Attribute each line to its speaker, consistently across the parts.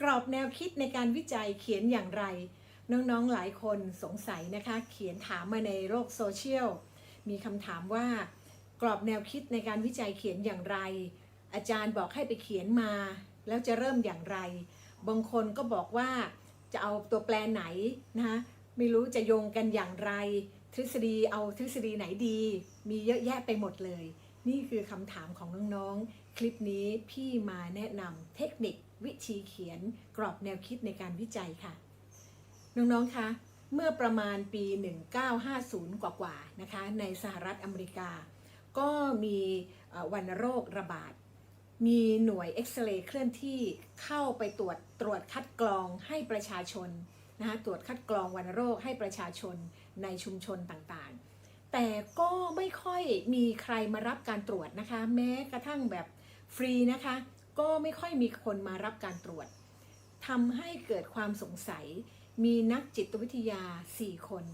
Speaker 1: กรอบแนวคิดในการวิจัยเขียนอย่างไร น้องๆหลายคนสงสัยนะคะ เขียนถามมาในโลกโซเชียลมีคำถามว่ากรอบแนวคิดในการวิจัยเขียนอย่างไร อาจารย์บอกให้ไปเขียนมา แล้วจะเริ่มอย่างไร บางคนก็บอกว่าจะเอาตัวแปรไหนนะคะไม่รู้จะโยงกันอย่างไร ทฤษฎีเอาทฤษฎีไหนดี มีเยอะแยะไปหมดเลย นี่คือคำถามของน้องๆ คลิปนี้พี่มาแนะนำเทคนิค วิธีเขียนกรอบแนวคิดในการวิจัยค่ะ น้อง ๆ คะ เมื่อประมาณปี 1950 กว่าๆนะคะ ในสหรัฐอเมริกา ก็มีวัณโรคระบาด มีหน่วยเอ็กซเรย์เคลื่อนที่เข้าไปตรวจตรวจคัดกรองให้ประชาชนนะคะตรวจคัดกรองวัณโรคให้ประชาชนในชุมชนต่างๆ แต่ก็ไม่ค่อยมีใครมารับการตรวจนะคะ แม้กระทั่งแบบฟรีนะคะ ก็ไม่ค่อยมีคนมารับการตรวจทำให้เกิดความสงสัย มีนักจิตวิทยา 4 คน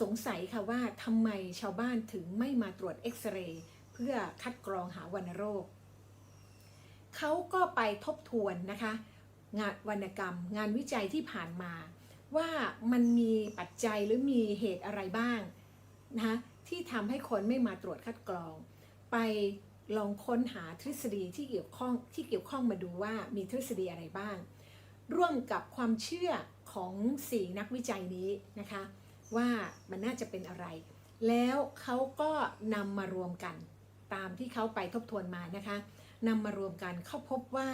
Speaker 1: สงสัยค่ะว่าทำไมชาวบ้านถึงไม่มาตรวจเอ็กซเรย์เพื่อคัดกรองหาวัณโรค เขาก็ไปทบทวนนะคะ งานวรรณกรรม งานวิจัยที่ผ่านมา ว่ามันมีปัจจัยหรือมีเหตุอะไรบ้างนะคะที่ทำให้คนไม่มาตรวจคัดกรอง ไป ลองค้นหาทฤษฎีที่เกี่ยวข้องที่เกี่ยวข้องมาดูว่ามีทฤษฎีอะไรบ้าง ร่วมกับความเชื่อของสี่นักวิจัยนี้นะคะ ว่ามันน่าจะเป็นอะไร แล้วเขาก็นำมารวมกัน ตามที่เขาไปทบทวนมานะคะนำมารวมกันเขาพบว่า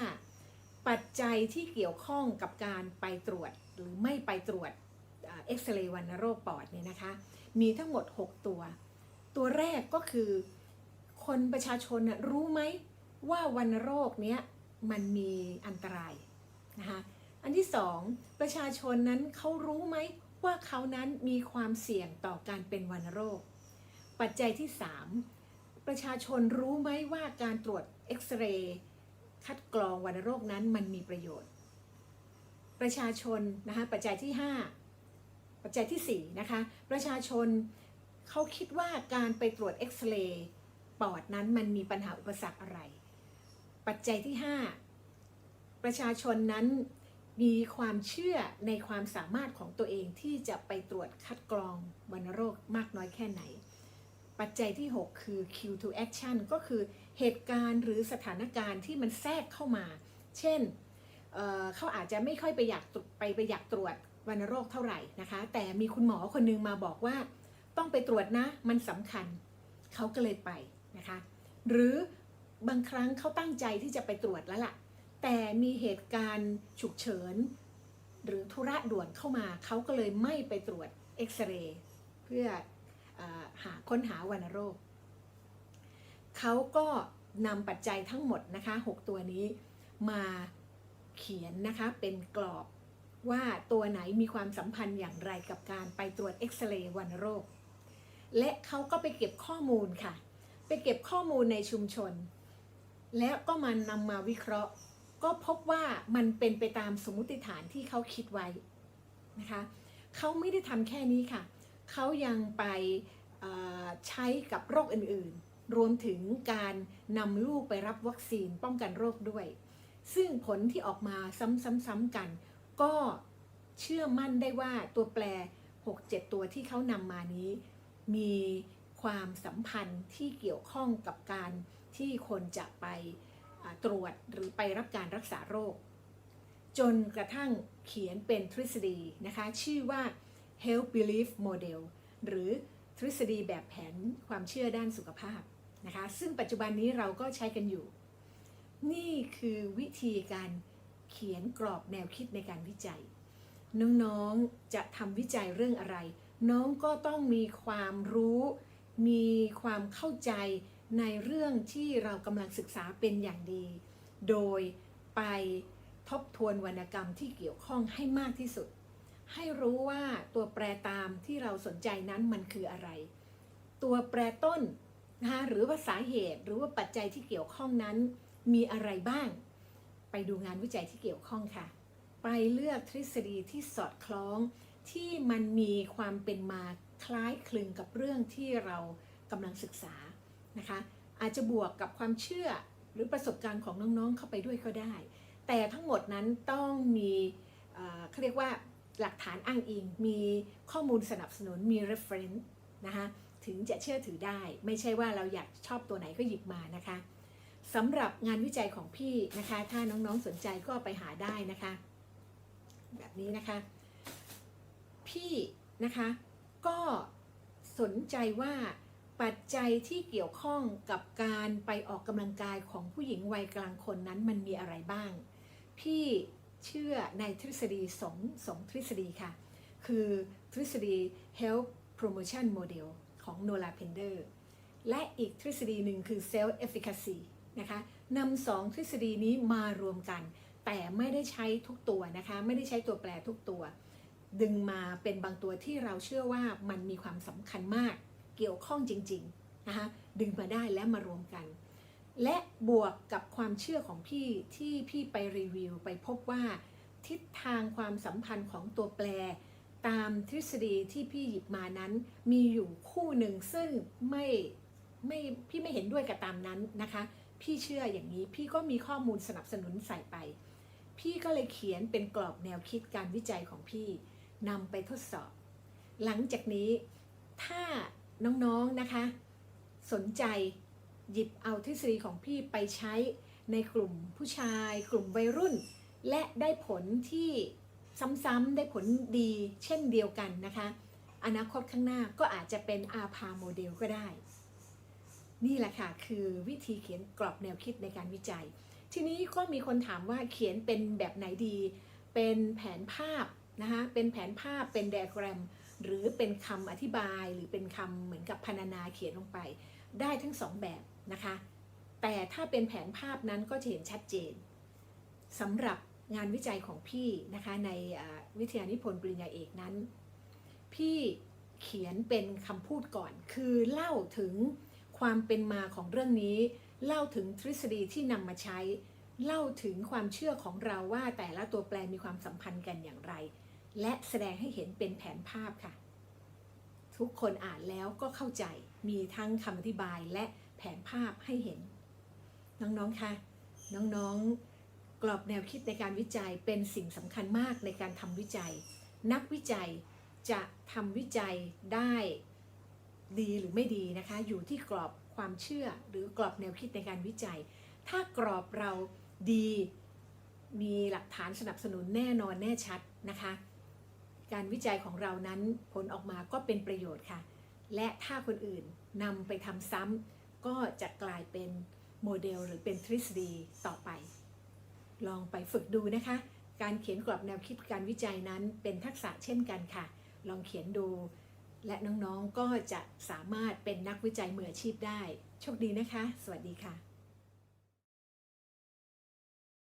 Speaker 1: ปัจจัยที่เกี่ยวข้องกับการไปตรวจหรือไม่ไปตรวจเอ็กซเรย์วัณโรคปอดเนี่ยนะคะ มีทั้งหมด 6 ตัว ตัวแรกก็คือ คนประชาชนน่ะรู้ไหมว่าวัณโรคเนี้ยมันมีอันตรายนะคะอันที่สองประชาชนนั้นเขารู้ไหมว่าเขานั้นมีความเสี่ยงต่อการเป็นวัณโรค ปัจจัยที่สามประชาชนรู้ไหมว่าการตรวจเอ็กซเรย์คัดกรองวัณโรคนั้นมันมีประโยชน์ ประชาชนนะคะปัจจัยที่ 5 ปัจจัยที่4นะคะประชาชนเขาคิดว่าการไปตรวจเอ็กซเรย์ ปอดนั้นมันมีปัญหาอุปสรรคอะไร ปัจจัยที่ 5 ประชาชนนั้นมีความเชื่อในความสามารถของตัวเองที่จะไปตรวจคัดกรองวัณโรคมากน้อยแค่ไหน ปัจจัยที่ 6 คือ Q to action ก็คือเหตุการณ์หรือสถานการณ์ที่มันแทรกเข้ามา เช่นเเขาอาจจะไม่ค่อยไปอยากไปไปอยากตรวจวัณโรคเท่าไหร่นะคะ แต่มีคุณหมอคนนึงมาบอกว่า ต้องไปตรวจนะมันสำคัญ เขาก็เลยไป นะคะ หรือบางครั้งเขาตั้งใจที่จะไปตรวจแล้วล่ะ แต่มีเหตุการณ์ฉุกเฉิน หรือธุระด่วนเข้ามาเขาก็เลยไม่ไปตรวจเอ็กซเรย์เพื่ออหาค้นหาวัณโรคเขาก็นำปัจจัยทั้งหมดนะคะ 6 ตัวนี้มาเขียนนะคะเป็นกรอบว่าตัวไหนมีความสัมพันธ์อย่างไรกับการไปตรวจเอ็กซเรย์วัณโรค และเขาก็ไปเก็บข้อมูลค่ะ ไปเก็บข้อมูลในชุมชน และก็มานำมาวิเคราะห์ ก็พบว่ามันเป็นไปตามสมมติฐานที่เขาคิดไว้นะคะเขาไม่ได้ทำแค่นี้ค่ะ เขายังไปใช้กับโรคอื่นๆ รวมถึงการนำลูกไปรับวัคซีนป้องกันโรคด้วย ซึ่งผลที่ออกมาซ้ำๆๆกัน ก็เชื่อมั่นได้ว่าตัวแปร 6-7 ตัวที่เขานำมานี้มี ความสัมพันธ์ที่เกี่ยวข้องกับการที่คนจะไปตรวจหรือไปรับการรักษาโรค จนกระทั่งเขียนเป็นทฤษฎีนะคะ ชื่อว่า Health Belief Model หรือทฤษฎีแบบแผนความเชื่อด้านสุขภาพนะคะ ซึ่งปัจจุบันนี้เราก็ใช้กันอยู่ นี่คือวิธีการเขียนกรอบแนวคิดในการวิจัย น้อง ๆ จะทำวิจัยเรื่องอะไร น้องก็ต้องมีความรู้ ความเข้าใจในเรื่องที่เรากำลังศึกษาเป็นอย่างดี โดยไปทบทวนวรรณกรรมที่เกี่ยวข้องให้มากที่สุด ให้รู้ว่าตัวแปรตามที่เราสนใจนั้นมันคืออะไร ตัวแปรต้นนะคะหรือว่าสาเหตุหรือว่าปัจจัยที่เกี่ยวข้องนั้นมีอะไรบ้าง ไปดูงานวิจัยที่เกี่ยวข้องค่ะ ไปเลือกทฤษฎีที่สอดคล้องที่มันมีความเป็นมาคล้ายคลึงกับเรื่องที่เรา กำลังศึกษานะคะ อาจจะบวกกับความเชื่อหรือประสบการณ์ของน้องๆเข้าไปด้วยก็ได้ แต่ทั้งหมดนั้นต้องมีเอ่อเขาเรียกว่าหลักฐานอ้างอิง มีข้อมูลสนับสนุนมี reference นะคะถึงจะเชื่อถือได้ ไม่ใช่ว่าเราอยากชอบตัวไหนก็หยิบมานะคะสำหรับงานวิจัยของพี่นะคะ ถ้าน้องๆสนใจก็ไปหาได้นะคะ แบบนี้นะคะ พี่นะคะ ก็สนใจว่า ปัจจัยที่เกี่ยวข้องกับการไปออกกำลังกายของผู้หญิงวัยกลางคนนั้นมันมีอะไรบ้าง พี่เชื่อในทฤษฎีสองสองทฤษฎีค่ะ คือทฤษฎี Health Promotion Model ของ Nola Pender และอีกทฤษฎีหนึ่งคือ Self Efficacy นะคะนำสองทฤษฎีนี้มารวมกัน แต่ไม่ได้ใช้ทุกตัวนะคะ ไม่ได้ใช้ตัวแปรทุกตัว ดึงมาเป็นบางตัวที่เราเชื่อว่ามันมีความสำคัญมาก เกี่ยวข้องจริงๆนะคะดึงมาได้และมารวมกัน และบวกกับความเชื่อของพี่ที่พี่ไปรีวิวไปพบว่า ทิศทางความสัมพันธ์ของตัวแปร ตามทฤษฎีที่พี่หยิบมานั้น มีอยู่คู่หนึ่งซึ่งไม่ไม่พี่ไม่เห็นด้วยกับตามนั้นนะคะ พี่เชื่ออย่างนี้พี่ก็มีข้อมูลสนับสนุนใส่ไป พี่ก็เลยเขียนเป็นกรอบแนวคิดการวิจัยของพี่นำไปทดสอบ หลังจากนี้ถ้า น้องๆนะคะ สนใจหยิบเอาทฤษฎีของพี่ไปใช้ในกลุ่มผู้ชาย กลุ่มวัยรุ่น และได้ผลที่ซ้ำๆได้ผลดีเช่นเดียวกันนะคะ อนาคตข้างหน้าก็อาจจะเป็นอาพาโมเดลก็ได้ นี่แหละค่ะ คือวิธีเขียนกรอบแนวคิดในการวิจัย ทีนี้ก็มีคนถามว่าเขียนเป็นแบบไหนดี เป็นแผนภาพนะคะเป็นแผนภาพเป็นไดอะแกรม หรือเป็นคำอธิบายหรือเป็นคำเหมือนกับพรรณนาเขียนลงไป ได้ทั้งสองแบบนะคะ แต่ถ้าเป็นแผนภาพนั้นก็จะเห็นชัดเจนสำหรับงานวิจัยของพี่นะคะในวิทยานิพนธ์ปริญญาเอกนั้น พี่เขียนเป็นคำพูดก่อน คือเล่าถึงความเป็นมาของเรื่องนี้ เล่าถึงทฤษฎีที่นำมาใช้ เล่าถึงความเชื่อของเราว่าแต่ละตัวแปรมีความสัมพันธ์กันอย่างไร และแสดงให้เห็นเป็นแผนภาพค่ะ ทุกคนอ่านแล้วก็เข้าใจมีทั้งคำอธิบายและแผนภาพให้เห็น น้องๆคะน้องๆ กรอบแนวคิดในการวิจัยเป็นสิ่งสำคัญมากในการทำวิจัย นักวิจัยจะทำวิจัยได้ดีหรือไม่ดีนะคะ อยู่ที่กรอบความเชื่อหรือกรอบแนวคิดในการวิจัย ถ้ากรอบเราดีมีหลักฐานสนับสนุนแน่นอนแน่ชัดนะคะ การวิจัยของเรานั้นผลออกมาก็เป็นประโยชน์ค่ะ และถ้าคนอื่นนำไปทำซ้ำก็จะกลายเป็นโมเดลหรือเป็นทฤษฎีต่อไป ลองไปฝึกดูนะคะ การเขียนกรอบแนวคิดการวิจัยนั้นเป็นทักษะเช่นกันค่ะ ลองเขียนดู และน้องๆก็จะสามารถเป็นนักวิจัยมืออาชีพได้ โชคดีนะคะ สวัสดีค่ะ